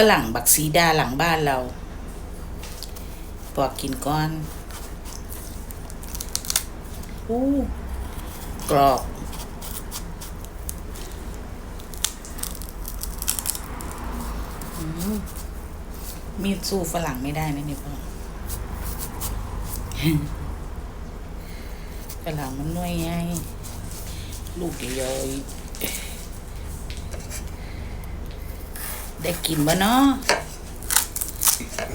ฝรั่งบักซีดาหลังบ้านเราปอกกินก้อนอู้กรอบมีดสู้ฝรั่งไม่ได้นะเนี่ยพ่อฝรั่งมันน่วยไงลูกใหญ่ๆ ได้กินบ่เนาะ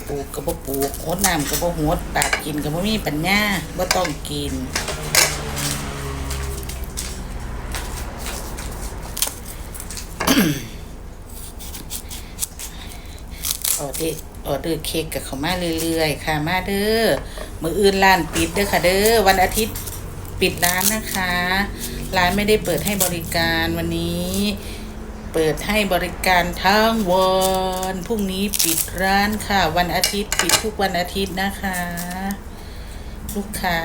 ปลูกกับบ่ปลูกหดน้ำกับบ่โหดปากกินกับบ่มีปัญญาบ่ต้องกิน ออเดอร์ออเดอร์เค้กกับเขามาเรื่อยๆ ค่ะมาเด้อมืออื่นร้านปิดเด้อค่ะเด้อวันอาทิตย์ปิดร้านนะคะ ร้านไม่ได้เปิดให้บริการวันนี้ เปิดให้บริการทั้งวันพรุ่งนี้ปิดร้านค่ะ วันอาทิตย์ปิดทุกวันอาทิตย์นะคะ ลูกค้า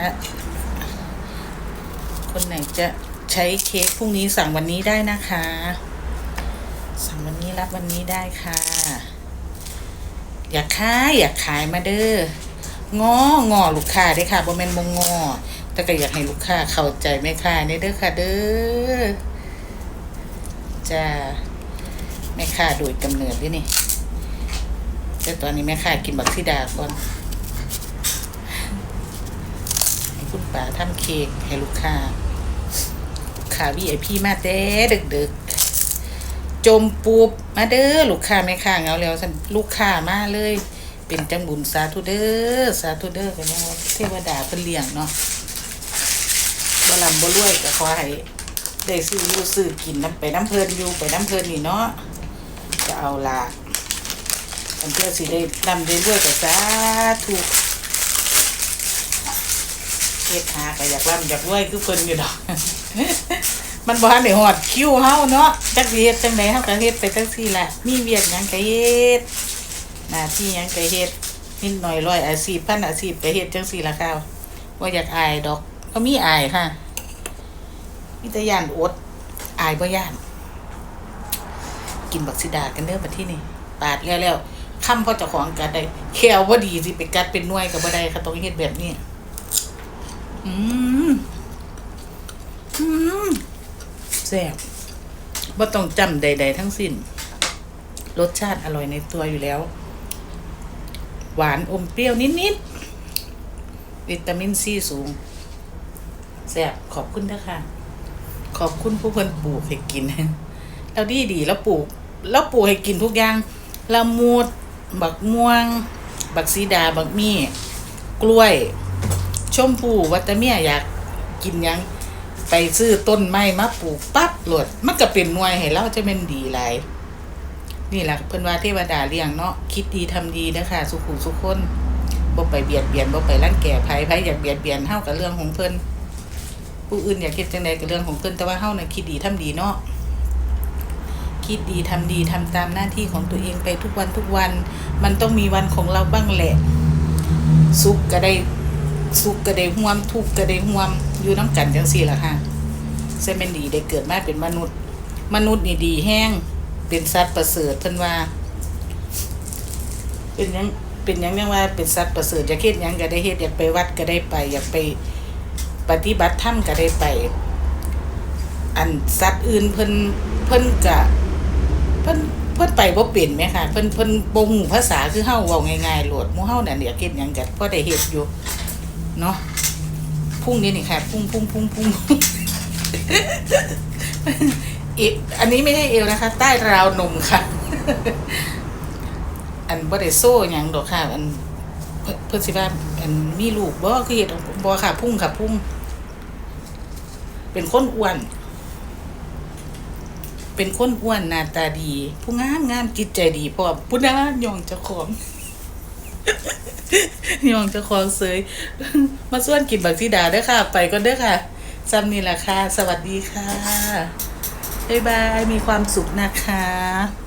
คนไหนจะใช้เค้กพรุ่งนี้สั่งวันนี้ได้นะคะ สั่งวันนี้รับวันนี้ได้ค่ะ อยากขายอยากขายมาเด้ององอลูกค้าเด้อค่ะบ่แมนบ่งอแต่ก็อยากให้ลูกค้าเข้าใจแม่ค้าเด้อเด้อค่ะเด้อ จ้าแม่ค้าโดยกำเนิดด้วยนี่แต่ตอนนี้แม่ค้ากินบักซิดาก่อนให้คุณป้าทำเค้กให้ลูกค้าลูกค้า VIP มาเต้ดึกๆจมปูบมาเด้อลูกค้าแม่ค้าเงาแล้วสันลูกค้ามาเลย เป็นจังบุญสาธุเด้อสาธุเด้อกันนะเทวดาเพิ่นเลี้ยงเนาะบ่ลำบ่รวยก็ขอให้ ได้ซื้ออยู่ซื้อกินน้ำไปน้ำเพลินอยู่ไปน้ำเพลินนี่เนาะจะเอาละอันเพื่อสิได้นำได้รวยก็สาธุเฮ็ดหาก็อยากร่ำอยากรวยคือเพิ่นอยู่ดอก มันบ่ทันได้ฮอดคิวเฮาเนาะจักสิเฮ็ดจังไดเฮาก็เฮ็ดไปจังซี่แหละมีเวียกหยังก็เฮ็ดหน้าที่หยังก็เฮ็ดนิดหน่อยร้อยอาชีพพันอาชีพก็เฮ็ดจังซี่ล่ะค่ะบ่อยากอายดอกก็มีอายค่ะ มีแต่ย่านอดอายบ่ย่าน กินบักซิดากันเด้อบัดที่นี่ปาดแล้วแล้วคำพ่อเจ้าของกัดได้แควบ่ดีสิไปกัดเป็นน่วยก็บ่ได้ค่ะต้องเฮ็ดแบบนี้ อืมอืมแซ่บบ่ต้องจำใด ๆ ทั้งสิ้น รสชาติอร่อยในตัวอยู่แล้ว หวานอมเปรี้ยวนิด ๆ วิตามินซีสูงแซ่บขอบคุณนะคะ ขอบคุณผู้เพิ่นปลูกให้กินแล้วดีดีแล้วปลูกแล้วปลูกให้กินทุกอย่างละมุดบักม่วง บักซีดา บักมี่ กล้วย ชมพูวัตเตอร์เมียอยากกินยังไปซื้อต้นไม้มาปลูกปั๊บโหลดมันก็เป็นนวยให้เราจะเป็นดีหลายนี่แหละเพิ่นว่าเทวดาเลี้ยงเนาะคิดดีทำดีนะคะสุขุสุขคนบ่ไปเบียดเบียนบ่ไปรังแก่ไผไผอยากเบียดเบียนเฮากับเรื่องของเพิ่น ผู้อื่นอยากเฮ็ดจังไดก็เรื่องของเพิ่นแต่ว่าเฮาน่ะคิดดีทำดีเนาะคิดดีทำดีทำตามหน้าที่ของตัวเองไปทุกวันทุกวัน มันต้องมีวันของเราบ้างแหละสุขก็ได้สุขก็ได้ห่วม ทุกข์ก็ได้ห่วม อยู่น้ำกันจังซี่ล่ะค่ะเซเป็นดีได้เกิดมาเป็นมนุษย์ มนุษย์นี่ดีแห้งเป็นสัตว์ประเสริฐเพิ่นว่า เป็นยังเป็นยังยังว่าเป็นสัตว์ประเสริฐอยากเฮ็ดยังก็ได้เฮ็ดอยากไปวัดก็ได้ไปอยากไป ปฏิบัติธรรมก็ได้ไป อันสัตว์อื่นเพิ่นเพิ่นก็เพิ่นเพิ่นไปบ่เป็นแหมค่ะ เพิ่นเพิ่นบ่ฮู้ภาษาคือเฮาเว้าง่ายๆโลดหมู่เฮาน่ะอยากเฮ็ดหยังก็พอได้เฮ็ดอยู่เนาะพุ่งนี้นี่ค่ะ พุ่งพุ่งพุ่งพุ่งอวอันนี้ไม่ใช่เอวนะคะ ใต้ราวนมค่ะ อันบ่ได้โซ่หยังดอกค่ะ อันเพิ่นเพิ่นสิว่าอันมีลูกบ่คือเฮ็ดบ่ค่ะ พุ่งค่ะ พุ่ง เป็นคนอ้วน เป็นคนอ้วนหน้าตาดี ผู้งามงามจิตใจดีพร้อมผู้น่ายองเจ้าของยองเจ้าของเสยมาส่วนกินบักซีดาเด้อค่ะ ไปก็เด้อค่ะซ้ำนี่แหละค่ะ สวัสดีค่ะ บ๊ายบาย มีความสุขนะคะ